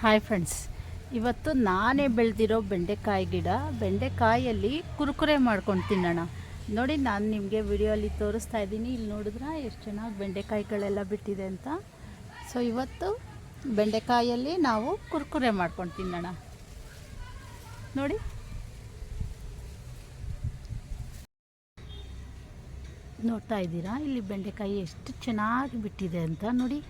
Hi friends ಇವತ್ತು ನಾನೇ ಬೆಳೆದಿರೋ ಬೆಂಡೆಕಾಯಿ ಗಿಡ. ಬೆಂಡೆಕಾಯಲ್ಲಿ ಕುರುಕುರೆ ಮಾಡ್ಕೊಂಡು ತಿನ್ನೋಣ. ನೋಡಿ ನಾನು ನಿಮಗೆ ವಿಡಿಯೋಲಿ ತೋರಿಸ್ತಾ ಇದ್ದೀನಿ. ಇಲ್ಲಿ ನೋಡಿದ್ರೆ ಎಷ್ಟು ಚೆನ್ನಾಗಿ ಬೆಂಡೆಕಾಯಿಗಳೆಲ್ಲ ಬಿಟ್ಟಿದೆ ಅಂತ? ಸೊ ಇವತ್ತು ಬೆಂಡೆಕಾಯಲ್ಲಿ ನಾವು ಕುರ್ಕುರೆ ಮಾಡ್ಕೊಂಡು ತಿನ್ನೋಣ. ನೋಡಿ. ನೋಡ್ತಾ ಇದ್ದೀರಾ? ಇಲ್ಲಿ ಬೆಂಡೆಕಾಯಿ ಎಷ್ಟು ಚೆನ್ನಾಗಿ ಬಿಟ್ಟಿದೆ ಅಂತ ನೋಡಿ.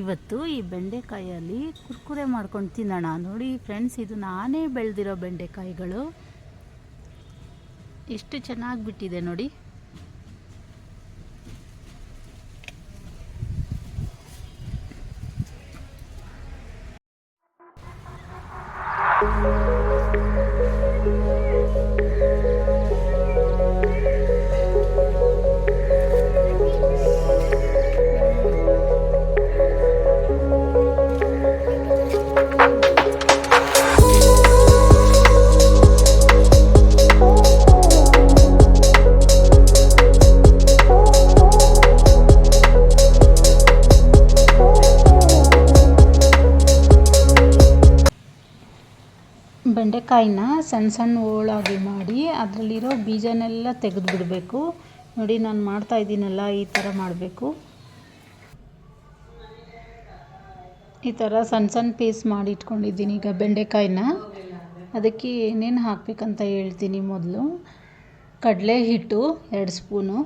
ಇವತ್ತು ಈ ಬೆಂಡೆಕಾಯಲ್ಲಿ ಕುರ್ಕುರೆ ಮಾಡ್ಕೊಂಡು ತಿನ್ನೋಣ. ನೋಡಿ ಫ್ರೆಂಡ್ಸ್ ಇದು ನಾನೇ ಬೆಳೆದಿರೋ ಬೆಂಡೆಕಾಯಿಗಳು. ಎಷ್ಟು ಚೆನ್ನಾಗಿ ಬಿಟ್ಟಿದೆ ನೋಡಿ. ಬೆಂಡೆಕಾಯಿನ ಸಣ್ಣ ಸಣ್ಣ ಹೋಳಾಗಿ ಮಾಡಿ ಅದರಲ್ಲಿರೋ ಬೀಜನೆಲ್ಲ ತೆಗೆದು ಬಿಡಬೇಕು. ನೋಡಿ ನಾನು ಮಾಡ್ತಾ ಇದ್ದೀನಲ್ಲ, ಈ ಥರ ಮಾಡಬೇಕು. ಈ ಥರ ಸಣ್ಣ ಸಣ್ಣ ಪೀಸ್ ಮಾಡಿ ಇಟ್ಕೊಂಡಿದ್ದೀನಿ ಈಗ ಬೆಂಡೆಕಾಯಿನ. ಅದಕ್ಕೆ ಏನೇನು ಹಾಕಬೇಕಂತ ಹೇಳ್ತೀನಿ ಮೊದಲು. ಕಡಲೆ ಹಿಟ್ಟು ಎರಡು ಸ್ಪೂನು,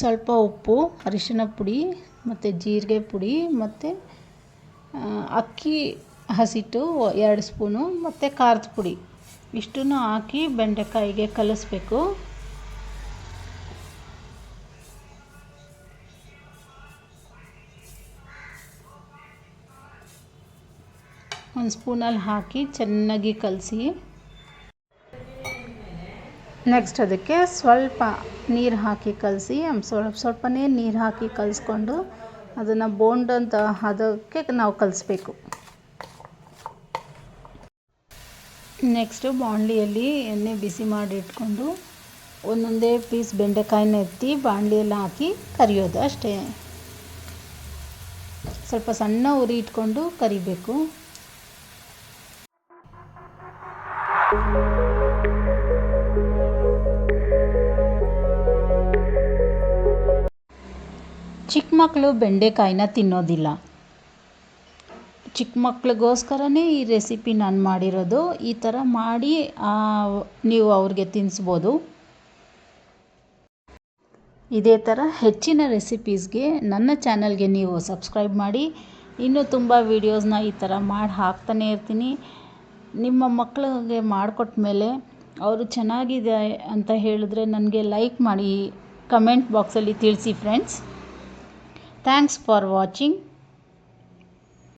ಸ್ವಲ್ಪ ಉಪ್ಪು, ಅರಿಶಿನ ಪುಡಿ ಮತ್ತು ಜೀರಿಗೆ ಪುಡಿ ಮತ್ತು ಅಕ್ಕಿ ಹಸಿಟ್ಟು, ಎರಡು ಸ್ಪೂನು, ಮತ್ತು ಖಾರದ ಪುಡಿ. ಇಷ್ಟನ್ನು ಹಾಕಿ ಬೆಂಡೆಕಾಯಿಗೆ ಕಲಿಸ್ಬೇಕು. ಒಂದು ಸ್ಪೂನಲ್ಲಿ ಹಾಕಿ ಚೆನ್ನಾಗಿ ಕಲಸಿ. ನೆಕ್ಸ್ಟ್ ಅದಕ್ಕೆ ಸ್ವಲ್ಪ ನೀರು ಹಾಕಿ ಕಲಸಿ ಸ್ವಲ್ಪ ಸ್ವಲ್ಪನೇ ನೀರು ಹಾಕಿ ಕಲಸ್ಕೊಂಡು ಅದನ್ನು ಬೋಂಡಂತ ಅದಕ್ಕೆ ನಾವು ಕಲಿಸ್ಬೇಕು. ನೆಕ್ಸ್ಟು ಬಾಣಲಿಯಲ್ಲಿ ಎಣ್ಣೆ ಬಿಸಿ ಮಾಡಿ ಇಟ್ಕೊಂಡು ಒಂದೊಂದೇ ಪೀಸ್ ಬೆಂಡೆಕಾಯಿನ ಎತ್ತಿ ಬಾಣಲಿಯಲ್ಲಿ ಹಾಕಿ ಕರಿಯೋದು ಅಷ್ಟೇ. ಸ್ವಲ್ಪ ಸಣ್ಣ ಉರಿ ಇಟ್ಕೊಂಡು ಕರಿಬೇಕು. ಚಿಕ್ಕ ಮಕ್ಕಳು ಬೆಂಡೆಕಾಯಿನ ತಿನ್ನೋದಿಲ್ಲ. ಚಿಕ್ಕ ಮಕ್ಳಿಗೋಸ್ಕರನೇ ಈ ರೆಸಿಪಿ ನಾನು ಮಾಡಿರೋದು. ಈ ಥರ ಮಾಡಿ ನೀವು ಅವ್ರಿಗೆ ತಿನ್ನಿಸ್ಬೋದು ಇದೇ ಥರ ಹೆಚ್ಚಿನ ರೆಸಿಪೀಸ್ಗೆ ನನ್ನ ಚಾನಲ್ಗೆ ನೀವು ಸಬ್ಸ್ಕ್ರೈಬ್ ಮಾಡಿ. ಇನ್ನೂ ತುಂಬ ವೀಡಿಯೋಸ್ನ ಈ ಥರ ಮಾಡಿ ಹಾಕ್ತಾನೆ ಇರ್ತೀನಿ. ನಿಮ್ಮ ಮಕ್ಕಳಿಗೆ ಮಾಡಿಕೊಟ್ಟ ಮೇಲೆ ಅವರು ಚೆನ್ನಾಗಿದೆ ಅಂತ ಹೇಳಿದ್ರೆ ನನಗೆ ಲೈಕ್ ಮಾಡಿ, ಕಮೆಂಟ್ ಬಾಕ್ಸಲ್ಲಿ ತಿಳಿಸಿ ಫ್ರೆಂಡ್ಸ್. Thanks for watching.